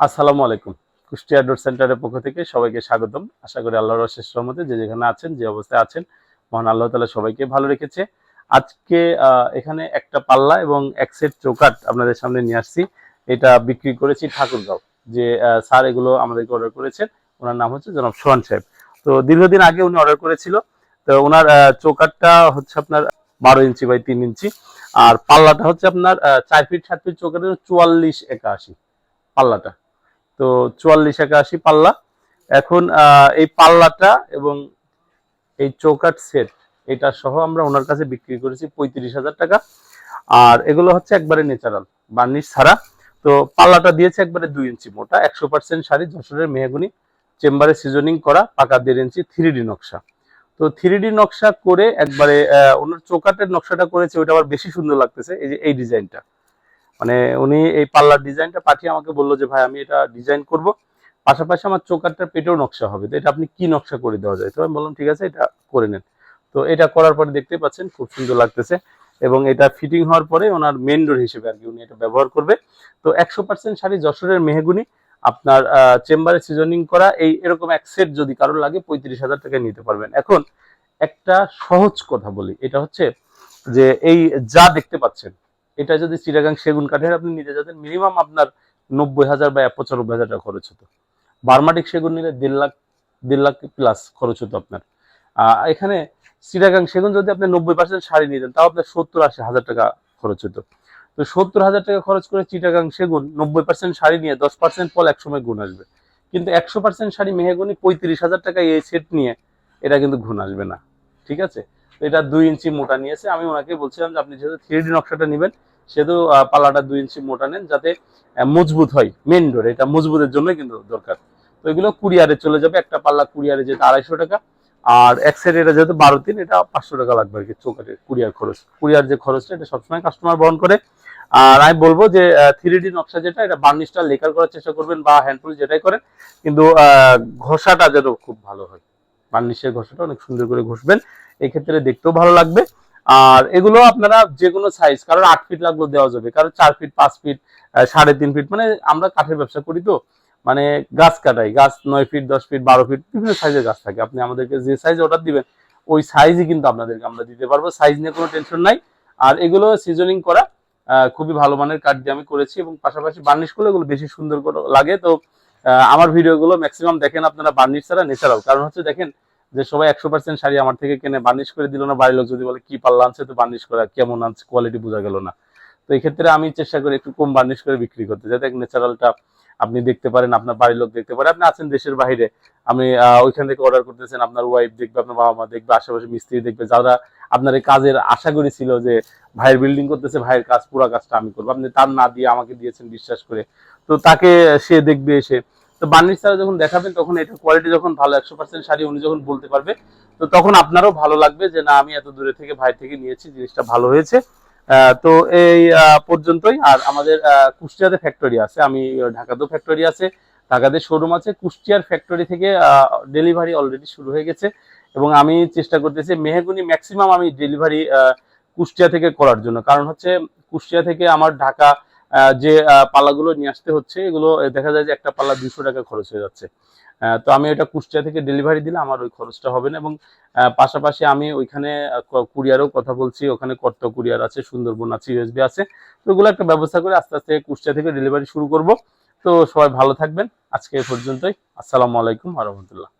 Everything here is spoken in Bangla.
আসসালামু আলাইকুম। কুষ্টিয়া ডোর সেন্টারের পক্ষ থেকে সবাইকে স্বাগতম। আশা করি আল্লাহর অশেষ রহমতে যে যেখানে আছেন, যে অবস্থায় আছেন, মহান আল্লাহ তালা সবাইকে ভালো রেখেছে। আজকে এখানে একটা পাল্লা এবং এক সেট চৌকাট আপনাদের সামনে নিয়ে আসছি। এটা বিক্রি করেছি ঠাকুরগাঁও। যে স্যার এগুলো আমাদেরকে অর্ডার করেছেন। ওনার নাম হচ্ছে জনাব সোহান সাহেব। তো দীর্ঘদিন আগে উনি অর্ডার করেছিল। তো ওনার চৌকাটটা হচ্ছে আপনার বারো ইঞ্চি বাই তিন ইঞ্চি। আর পাল্লাটা হচ্ছে আপনার চার ফিট, সাত ফিট চৌকাটের চুয়াল্লিশ একাশি পাল্লাটা। তো চুয়াল্লিশ একাশি পাল্লা। এখন এই পাল্লাটা এবং এই চৌকাট সেট, এটা সহ আমরা ওনার কাছে বিক্রি করেছি পঁয়ত্রিশ হাজার টাকা। আর এগুলো হচ্ছে একবারে ন্যাচারাল বার্নিশ ছাড়া। তো পাল্লাটা দিয়েছে একবারে দুই ইঞ্চি মোটা, একশো পার্সেন্ট শাড়ি, যশোরের মেহগুনি, চেম্বারে সিজনিং করা, পাকা দেড় ইঞ্চি থ্রি ডি নকশা। তো থ্রি ডি নকশা করে একবারে ওনার চৌকাটের নকশাটা করেছে, ওইটা আবার বেশি সুন্দর লাগতেছে, এই যে এই ডিজাইনটা। মানে উনি এই পাল্লার ডিজাইনটা পাঠিয়ে আমাকে বলল যে, ভাই, আমি এটা ডিজাইন করব। পাশাপাশি আমার চৌকাটটার পেটেও নকশা হবে। তো এটা আপনি কি নকশা করে দেওয়া যায়? তো আমি বললাম, ঠিক আছে, এটা করে নেন। তো এটা করার পরে দেখতে পাচ্ছেন, খুব সুন্দর লাগতেছে এবং এটা ফিটিং হওয়ার পরে ওনার মেন ডোর হিসেবে আর কি উনি এটা ব্যবহার করবে। তো একশো পার্সেন্ট শাড়ি যশোরের মেহেগুনি, আপনার চেম্বারে সিজনিং করা, এই এরকম এক সেট যদি কারোর লাগে পঁয়ত্রিশ হাজার টাকায় নিতে পারবেন। এখন একটা সহজ কথা বলি, এটা হচ্ছে যে, এই যা দেখতে পাচ্ছেন এটা যদি চিটাগাং সেগুন কাঠের আপনি নিতে যেতেন মিনিমাম আপনার নব্বই হাজার বা পঁচানব্বই হাজার টাকা খরচ হতো। বার্মাটিক সেগুন নিলে দেড় লাখ দেড় লাখ প্লাস খরচ হতো আপনার। এখানে চিটাগাং সেগুন যদি আপনি নব্বই পার্সেন্ট শাড়ি নিতেন তাও আপনার সত্তর আশি হাজার টাকা খরচ হতো। তো সত্তর হাজার টাকা খরচ করে চিটাগাং সেগুন নব্বই পার্সেন্ট শাড়ি নিয়ে দশ পার্সেন্ট ফল একসময় গুণ আসবে। কিন্তু একশো পার্সেন্ট শাড়ি মেহেগুনি পঁয়ত্রিশ হাজার টাকা এই সেট নিয়ে এটা কিন্তু গুণ আসবে না। ঠিক আছে? এটা দুই ইঞ্চি মোটা নিয়েছে। আমি ওনাকে বলছিলাম যে আপনি যেহেতু থ্রি নকশাটা নেবেন, সেহেতু পাল্লাটা দুই ইঞ্চি মোটা নেন যাতে মজবুত হয় মেন ডোর এটা মজবুতের জন্য কিন্তু দরকার। তো এগুলো কুরিয়ারে চলে যাবে, একটা পাল্লা কুরিয়ারে যেতে আড়াইশো টাকা, আর এক সাইড এটা যেহেতু বারো তিন এটা পাঁচশো টাকা লাগবে আর কি চৌকাটের কুরিয়ার খরচ। কুরিয়ার যে খরচটা, এটা সবসময় কাস্টমার বহন করে। আর আমি বলব যে থ্রি ডি নকশা যেটা, এটা বার্নিশটা লেকার করার চেষ্টা করবেন বা হ্যান্ডফুল যেটাই করেন, কিন্তু ঘষাটা যেন খুব ভালো হয়। বার্নিশের ঘষাটা অনেক সুন্দর করে ঘষবেন। এই ক্ষেত্রে দেখতেও ভালো লাগবে। আর এগুলো আপনারা যে কোনো সাইজ কারোর আট ফিট লাগলেও দেওয়া যাবে কারও চার ফিট পাঁচ ফিট সাড়ে তিন ফিট মানে আমরা কাঠের ব্যবসা করি তো। মানে গাছ কাটাই, গাছ নয় ফিট দশ ফিট বারো ফিট বিভিন্ন সাইজের গাছ থাকে। আপনি আমাদেরকে যে সাইজ অর্ডার দিবেন, ওই সাইজই কিন্তু আপনাদেরকে আমরা দিতে পারব। সাইজ নিয়ে কোনো টেনশন নাই। আর এগুলো সিজনিং করা খুবই ভালো মানের কাঠ দিয়ে আমি করেছি এবং পাশাপাশি বার্নিশ করলে এগুলো বেশি সুন্দর লাগে। তো আমার ভিডিওগুলো ম্যাক্সিমাম দেখেন আপনারা বার্নিশ ছাড়া ন্যাচারাল কারণ হচ্ছে দেখেন যে সবাই একশো পার্সেন্ট শাড়ি আমার থেকে কিনে বার্নিশ করে দিল না, বাড়ির লোক যদি বলে, কি পাল্লা আনছে তো বার্নিশ করা, কেমন আনছে কোয়ালিটি বোঝা গেল না। তো এই ক্ষেত্রে আমি চেষ্টা করি একটু কম বার্নিশ করে বিক্রি করতে। যাতে ন্যাচারালটা আপনি দেখতে পারেন, আপনার বাড়ির লোক দেখতে পারে। আপনি আছেন দেশের বাইরে, আমি ওইখান থেকে অর্ডার করতেছেন, আপনার ওয়াইফ দেখবে, আপনার বাবা মা দেখবে, আশেপাশে মিস্ত্রি দেখবে, যারা আপনার এই কাজের আশা করেছিল যে ভাইয়ের বিল্ডিং করতেছে, ভাইয়ের কাজ, পুরো কাজটা আমি করব। আপনি তার না দিয়ে আমাকে দিয়েছেন বিশ্বাস করে। তো তাকে সে দেখবে এসে তো বার্নিশ ছাড়া যখন দেখাবেন, তখন এটা কোয়ালিটি যখন ভালো, একশো পার্সেন্ট শাড়ি উনি যখন বলতে পারবে, তো তখন আপনারও ভালো লাগবে যে না, আমি এত দূরে থেকে ভাই থেকে নিয়েছি, জিনিসটা ভালো হয়েছে। তো এই পর্যন্তই। আর আমাদের কুষ্টিয়াতে ফ্যাক্টরি আছে, আমি ঢাকাতেও ফ্যাক্টরি আছে, ঢাকাতে শোরুম আছে। কুষ্টিয়ার ফ্যাক্টরি থেকে ডেলিভারি অলরেডি শুরু হয়ে গেছে। এবং আমি চেষ্টা করতেছি মেহেগুনি ম্যাক্সিমাম আমি ডেলিভারি কুষ্টিয়া থেকে করার জন্য। কারণ হচ্ছে, কুষ্টিয়া থেকে আমার ঢাকা যে পাল্লাগুলো নিয়ে আসতে হচ্ছে, এগুলো দেখা যায় যে একটা পাল্লা দুশো টাকা খরচ হয়ে যাচ্ছে। তো আমি এটা কুষ্টিয়া থেকে ডেলিভারি দিলে আমার ওই খরচটা হবে না এবং পাশাপাশি আমি ওইখানে কুরিয়ারও কথা বলছি, ওখানে কর্ত কুরিয়ার আছে, সুন্দরবন আছে ইউএসবি আছে। তো ওগুলো একটা ব্যবস্থা করে আস্তে আস্তে কুষ্টিয়া থেকে ডেলিভারি শুরু করব। তো সবাই ভালো থাকবেন। আজকে এই পর্যন্তই। আসসালামু আলাইকুম রহমতুল্লাহ।